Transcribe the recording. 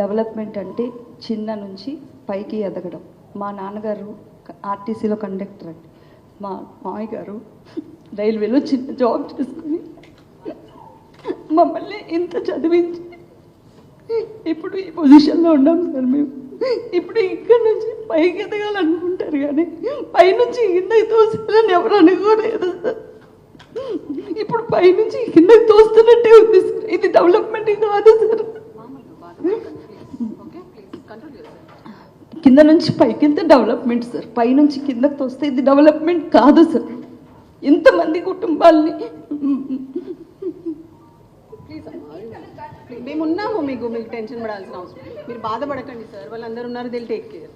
Development అంటే చిన్న నుంచి పైకి ఎదగడం. మా నాన్నగారు ఆర్టీసీలో కండక్టర్ అండి. మా మామయ్య గారు రైల్వేలో చిన్న జాబ్ చేసుకుని మమ్మల్ని ఇంత చదివించి ఇప్పుడు ఈ పొజిషన్లో ఉన్నాం సార్ మేము. ఇప్పుడు ఇక్కడ నుంచి పైకి ఎదగాలనుకుంటారు కానీ పైనుంచి కిందకి తోసాలని ఎవరు అనుకోలేదు సార్. ఇప్పుడు పైనుంచి కిందకి తోస్తున్నట్టే ఉంది సార్. ఇది డెవలప్మెంట్ కాదు సార్. కింద నుంచి పైకి వెళ్తే డెవలప్మెంట్ సార్. పైనుంచి కిందకి తోస్తే ఇది డెవలప్మెంట్ కాదు సార్. ఇంతమంది కుటుంబాల్ని ప్లీజ్ మేము ఉన్నాము మీకు మీకు టెన్షన్ పడాల్సిన అవసరం మీరు బాధపడకండి సార్. వాళ్ళందరూ ఉన్నారు దిల్ టేక్ కేర్